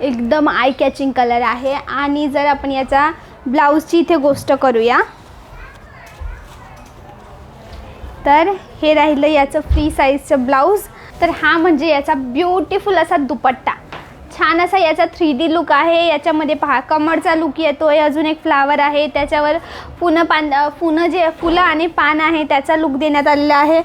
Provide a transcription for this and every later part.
एकदम I catching colour आहे. आणि जर आपण याचा ब्लाऊजची इथे गोष्ट करूया. तर हे राहिलं याचं फ्री साईजचं ब्लाऊज तर हा म्हणजे याचा ब्युटिफुल असा दुपट्टा. छान असा याचा थ्री डी लुक आहे. याच्यामध्ये पहा कमळचा लुक येतो आहे अजून एक फ्लावर आहे. त्याच्यावर पुनं पान पुनं जे फुलं आणि पान आहे त्याचा लुक देण्यात आलेला आहे.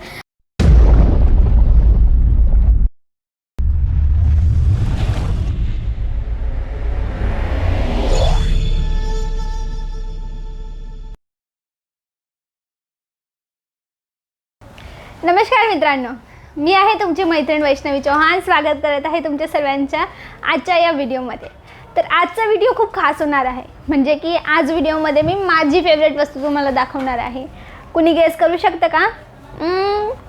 नमस्कार मित्रांनो मी आहे तुमची मैत्रीण वैष्णवी चौहान. स्वागत करत आहे तुमच्या सर्वांच्या आजच्या या व्हिडिओमध्ये. तर आजचा व्हिडिओ खूप खास होणार आहे. म्हणजे की आज व्हिडिओमध्ये मी माझी फेवरेट वस्तू तुम्हाला दाखवणार आहे. कुणी गेस करू शकतं का?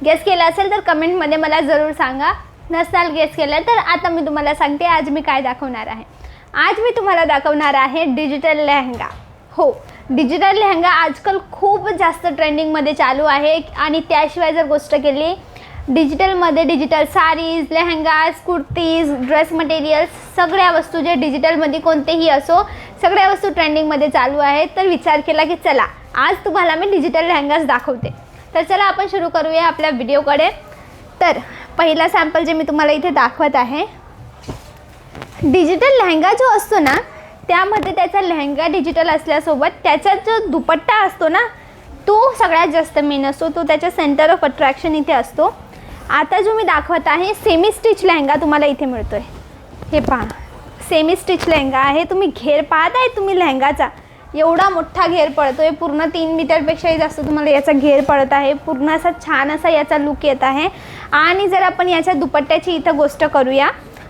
गेस केला असेल तर कमेंटमध्ये मला जरूर सांगा. नसाल गेस केलं तर आता मी तुम्हाला सांगते आज मी काय दाखवणार आहे. आज मी तुम्हाला दाखवणार आहे डिजिटल लेहंगा. हो डिजिटल लेहंगा आजकाल खूप जास्त ट्रेंडिंगमध्ये चालू आहे आणि त्याशिवाय जर गोष्ट केली डिजिटलमध्ये digital sarees lehengas kurtis dress materials सगळ्या वस्तू जे डिजिटलमध्ये कोणतेही असो सगळ्या वस्तू ट्रेंडिंगमध्ये चालू आहेत. तर विचार केला की चला आज तुम्हाला मी डिजिटल लेहंगाज दाखवते. तर चला आपण सुरू करूया आपल्या व्हिडिओकडे. तर पहिला सॅम्पल जे मी तुम्हाला इथे दाखवत आहे डिजिटल लेहंगा जो असतो ना त्यामध्ये त्याचा लेहंगा डिजिटल असल्यासोबत त्याचा जो दुपट्टा असतो ना तो सगळ्यात जास्त मेन असतो. तो त्याच्या सेंटर ऑफ अट्रॅक्शन इथे असतो. आता जो मी दाखवत आहे सेमी स्टिच लेहंगा तुम्हाला इथे मिळतो आहे हे पहा. सेमी स्टिच लेहंगा आहे. तुम्ही घेर पाहत आहे तुम्ही लेहंगाचा. एवढा मोठा घेर पडतो आहे पूर्ण तीन मीटरपेक्षाही जास्त तुम्हाला याचा घेर पडत आहे. पूर्ण असा छान असा याचा लुक येत आहे. आणि जर आपण याच्या दुपट्ट्याची इथं गोष्ट करूया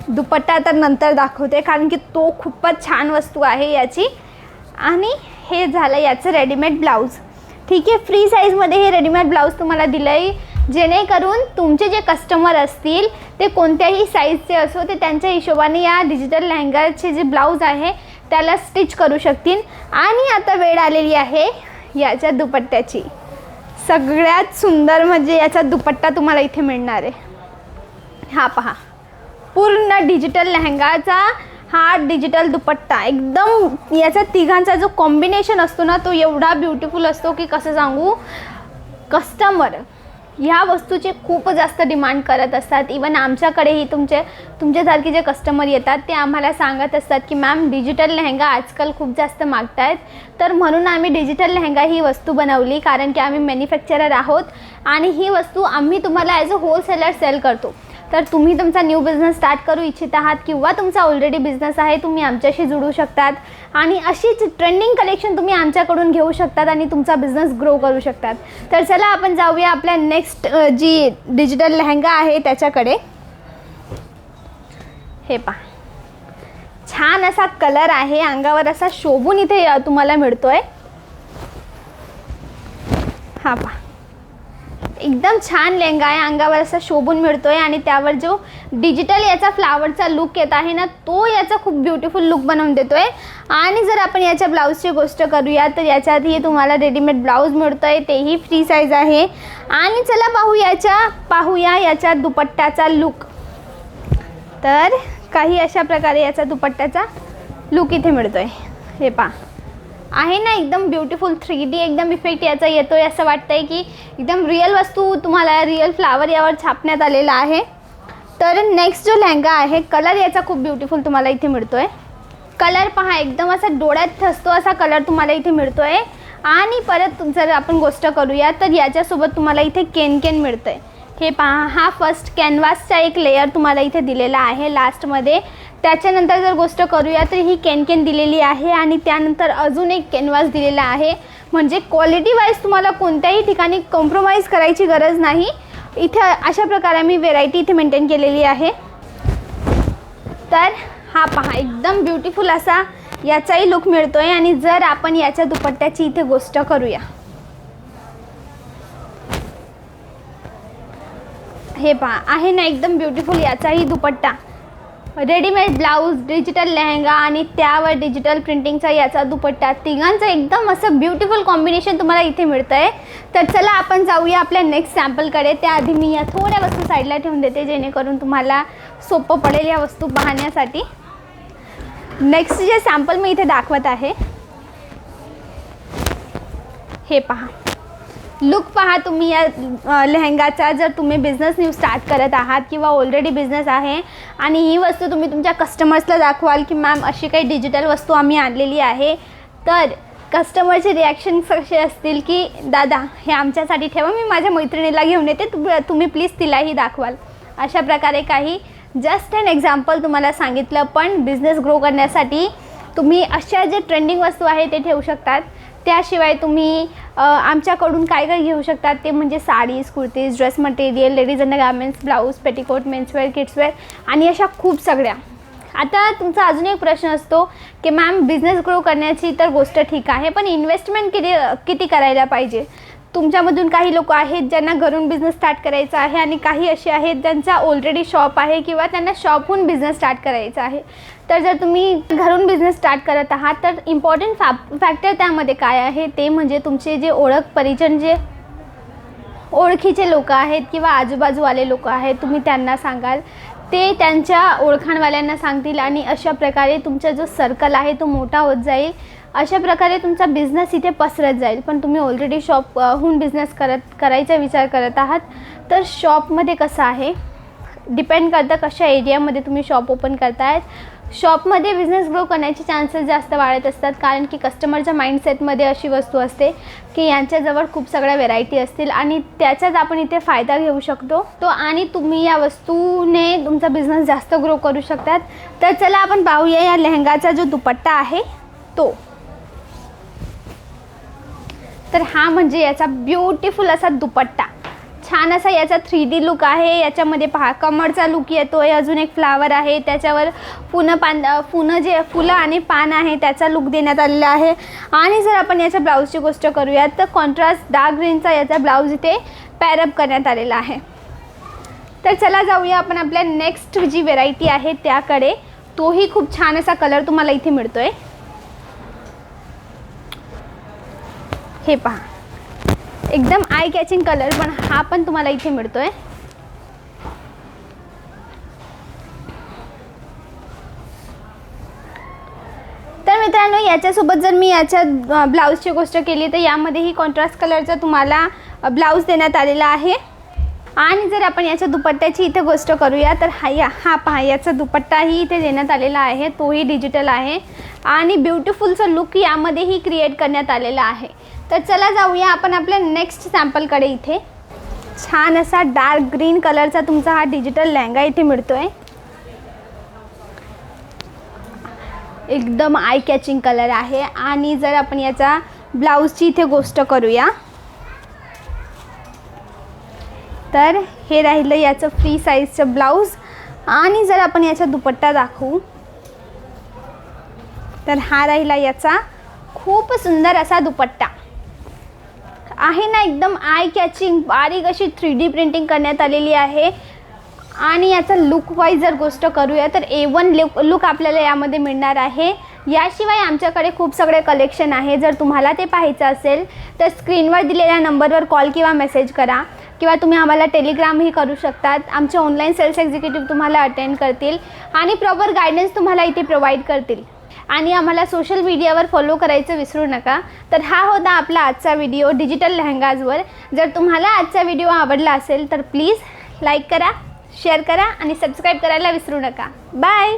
दुपट्टा तर नंतर दाखवते कारण की तो खूपच छान वस्तू आहे याची. आणि हे झालं याचं रेडीमेड ब्लाऊज ठीक आहे फ्री साईजमध्ये हे रेडीमेड ब्लाऊज तुम्हाला दिलं आहे जेणेकरून तुमचे जे कस्टमर असतील ते कोणत्याही साईजचे असो ते त्यांच्या हिशोबाने या डिजिटल लेहंगाचे जे ब्लाऊज आहे त्याला स्टिच करू शकतील. आणि आता वेळ आलेली आहे याच्या दुपट्ट्याची. सगळ्यात सुंदर म्हणजे याचा दुपट्टा तुम्हाला इथे मिळणार आहे. हा पहा. पूर्ण डिजिटल लेहंगाचा हा डिजिटल दुपट्टा. एकदम याचा तिघांचा जो कॉम्बिनेशन असतो ना तो एवढा ब्युटिफुल असतो की कसं सांगू? कस्टमर ह्या वस्तूचे खूप जास्त डिमांड करत असतात. इवन आमच्याकडेही तुमचे तुमच्यासारखे जे कस्टमर येतात ते आम्हाला सांगत असतात की मॅम डिजिटल लेहंगा आजकाल खूप जास्त मागतायत. आहेत तर म्हणून आम्ही डिजिटल लेहंगा ही वस्तू बनवली कारण की आम्ही मॅन्युफॅक्चरर आहोत. आणि ही वस्तू आम्ही तुम्हाला ॲज अ होलसेलर सेल करतो. तर तुम्ही तुमचा न्यू बिझनेस स्टार्ट करू इच्छित आहात किंवा तुमचा ऑलरेडी बिझनेस आहे तुम्ही आमच्याशी जुळू शकतात. आणि अशीच ट्रेंडिंग कलेक्शन तुम्ही आमच्याकडून घेऊ शकतात आणि तुमचा बिझनेस ग्रो करू शकतात. तर चला आपण जाऊया आपल्या नेक्स्ट जी डिजिटल लेहंगा आहे त्याच्याकडे. हे पहा. छान असा कलर आहे अंगावर असा शोभून इथे तुम्हाला मिळतोय. हा पहा. एकदम छान लेहंगा आहे. अंगावर असा शोभून मिळतोय आणि त्यावर जो डिजिटल याचा फ्लावरचा लुक येत आहे ना तो याचा खूप ब्युटिफुल लुक बनवून देतोय. आणि जर आपण याच्या ब्लाऊजची गोष्ट करूया तर याच्यातही तुम्हाला रेडीमेड ब्लाऊज मिळतोय. तेही फ्री साईज आहे. आणि चला पाहू याच्या पाहूया याच्या दुपट्ट्याचा लुक तर काही अशा प्रकारे याचा दुपट्ट्याचा लुक इथे मिळतोय. हे पहा. आहे ना एकदम ब्युटिफुल थ्री डी एकदम इफेक्ट याचा येतो आहे असं वाटतं आहे की एकदम रिअल वस्तू तुम्हाला रिअल फ्लावर यावर छापण्यात आलेला आहे. तर नेक्स्ट जो लेहंगा आहे कलर याचा खूप ब्युटिफुल तुम्हाला इथे मिळतो आहे कलर पहा एकदम असा डोळ्यात ठसतो असा कलर तुम्हाला इथे मिळतो आहे आणि परत जर आपण गोष्ट करूया तर याच्यासोबत तुम्हाला इथे केन केन मिळतं आहे हे पहा हा फर्स्ट कॅनव्हासचा एक लेयर तुम्हाला इथे दिलेला आहे. लास्टमध्ये त्याच्यानंतर जर गोष्ट करूया तर ही कॅनकॅन दिलेली आहे आणि त्यानंतर अजून एक कॅनव्हास दिलेला आहे. म्हणजे क्वालिटी वाईज तुम्हाला कोणत्याही ठिकाणी कॉम्प्रोमाइज करायची गरज नाही. इथे अशा प्रकारे मी व्हेरायटी इथे मेंटेन केलेली आहे. तर हा पहा एकदम ब्युटिफुल असा याचाही लुक आहे आणि जर आपण याच्या दुपट्ट्याची इथे गोष्ट करूया. हे पहा आहे ना एकदम ब्युटिफुल याचाही dupatta. Readymade blouse digital lehenga आणि त्यावर डिजिटल प्रिंटिंगचा याचा दुपट्टा तिघांचं एकदम असं ब्युटिफुल कॉम्बिनेशन तुम्हाला इथे मिळतं आहे तर चला आपण जाऊया आपल्या नेक्स्ट सॅम्पलकडे त्याआधी मी या थोड्या वस्तू साईडला ठेवून देते जेणेकरून तुम्हाला सोपं पडेल या वस्तू पाहण्यासाठी. नेक्स्ट जे सॅम्पल मी इथे दाखवत आहे हे पहा. लुक पहा तुम्ही या लेहंगाचा जर तुम्ही बिझनेस न्यू स्टार्ट करत आहात किंवा ऑलरेडी बिझनेस आहे आणि ही वस्तू तुम्ही तुमच्या कस्टमर्सला दाखवाल की मॅम अशी काही डिजिटल वस्तू आम्ही आणलेली आहे तर कस्टमरचे रिॲक्शन कसे असतील की दादा हे आमच्यासाठी ठेवा मी माझ्या मैत्रिणीला घेऊन येते तुम- तुम्ही प्लीज तिलाही दाखवाल. अशा प्रकारे काही जस्ट अन एक्झाम्पल तुम्हाला सांगितलं पण बिझनेस ग्रो करण्यासाठी तुम्ही अशा जे ट्रेंडिंग वस्तू आहे ते ठेवू शकतात. त्याशिवाय तुम्ही आमच्याकडून काय काय घेऊ शकतात? ते म्हणजे sarees kurtis dress material ladies undergarments blouse petticoat menswear kidswear आणि अशा खूप सगळ्या. आता तुमचा अजून एक प्रश्न असतो की मॅम बिझनेस ग्रो करण्याची तर गोष्ट ठीक आहे पण इन्व्हेस्टमेंट किती किती करायला पाहिजे? तुमच्यामधून काही लोक आहेत ज्यांना घरून बिझनेस स्टार्ट करायचा आहे आणि काही असे आहेत ज्यांचा ऑलरेडी शॉप आहे किंवा त्यांना शॉपहून बिझनेस स्टार्ट करायचा आहे. तर जर तुम्ही घरून बिझनेस स्टार्ट करत आहात तर इम्पॉर्टंट फॅ फॅक्टर त्यामध्ये काय आहे? ते म्हणजे तुमचे जे ओळख परिचन जे ओळखीचे लोक आहेत किंवा आजूबाजूवाले लोक आहेत तुम्ही त्यांना सांगाल. ते त्यांच्या ओळखाणवाल्यांना सांगतील आणि अशा प्रकारे तुमचा जो सर्कल आहे तो मोठा होत जाईल. अशा प्रकारे तुमचा बिझनेस इथे पसरत जाईल. पण तुम्ही ऑलरेडी शॉप हून बिझनेस करत करायचा विचार करत आहात. तर शॉपमध्ये कसं आहे? डिपेंड करतं कशा एरियामध्ये तुम्ही शॉप ओपन करतायत. शॉपमध्ये बिझनेस ग्रो करण्याचे चान्सेस जास्त वाढत असतात. कारण की कस्टमरच्या माइंडसेटमध्ये अशी वस्तू असते की यांच्याजवळ खूप सगळ्या व्हेरायटी असतील आणि त्याचाच आपण इथे फायदा घेऊ शकतो. तो आणि तुम्ही या वस्तूने तुमचा बिझनेस जास्त ग्रो करू शकतात. तर चला आपण पाहूया या लेहंगाचा जो दुपट्टा आहे तो. तर हा म्हणजे याचा ब्युटिफुल असा दुपट्टा. छान असा याचा थ्री डी लुक आहे. याच्यामध्ये पहा कमरचा लुक येतो आहे अजून एक फ्लावर आहे. त्याच्यावर फुनं पान फुनं जे फुलं आणि पान आहे त्याचा लुक देण्यात आलेला आहे. आणि जर आपण याच्या ब्लाऊजची गोष्ट करूयात तर कॉन्ट्रास्ट डार्क ग्रीनचा याचा ब्लाऊज इथे पॅरअप करण्यात आलेला आहे. तर चला जाऊया आपण आपल्या नेक्स्ट जी व्हेरायटी आहे त्याकडे. तोही खूप छान असा कलर तुम्हाला इथे मिळतो आहे हे पहा. एकदम आय कॅचिंग कलर पण हा पण तुम्हाला इथे मिळतो आहे तर मित्रांनो याच्यासोबत जर मी याच्या ब्लाऊजची गोष्ट केली तर यामध्येही कॉन्ट्रास्ट कलरचा तुम्हाला ब्लाऊज देण्यात आलेला आहे. आणि जर आपण याच्या दुपट्ट्याची इथे गोष्ट करूया तर हा या हा पहा याचा दुपट्टाही इथे देण्यात आलेला आहे तोही डिजिटल आहे. आणि ब्युटिफुलचा लुक यामध्येही क्रिएट करण्यात आलेला आहे. तर चला जाऊया आपण आपल्या नेक्स्ट सॅम्पलकडे इथे. छान असा डार्क ग्रीन कलरचा तुमचा हा डिजिटल लहंगा इथे मिळतो आहे एकदम आय कॅचिंग कलर आहे. आणि जर आपण याचा ब्लाऊजची इथे गोष्ट करूया. तर हे राहिलं याचं फ्री साईजचं ब्लाऊज आणि जर आपण याचा दुपट्टा दाखवू तर हा राहिला याचा खूप सुंदर असा दुपट्टा. आहे ना एकदम आय कॅचिंग बारीक अशी थ्री डी प्रिंटिंग करण्यात आलेली आहे. आणि याचा लुक वाईज जर गोष्ट करूया तर ए वन लुक लुक आपल्याला यामध्ये मिळणार आहे. याशिवाय आमच्याकडे खूप सगळे कलेक्शन आहे. जर तुम्हाला ते पाहायचं असेल तर स्क्रीनवर दिलेल्या नंबरवर कॉल किंवा मेसेज करा. किंवा तुम्ही आम्हाला टेलिग्रामही करू शकतात. आमचे ऑनलाईन सेल्स एक्झिक्युटिव्ह तुम्हाला अटेंड करतील आणि प्रॉपर गायडन्स तुम्हाला इथे प्रोव्हाइड करतील. आणि आम्हाला सोशल मीडियावर फॉलो करायचं विसरू नका. तर हा होता आपला आजचा व्हिडिओ डिजिटल लेहंगाजवर जर तुम्हाला आजचा व्हिडिओ आवडला असेल तर प्लीज लाईक करा शेअर करा आणि सबस्क्राईब करायला विसरू नका. बाय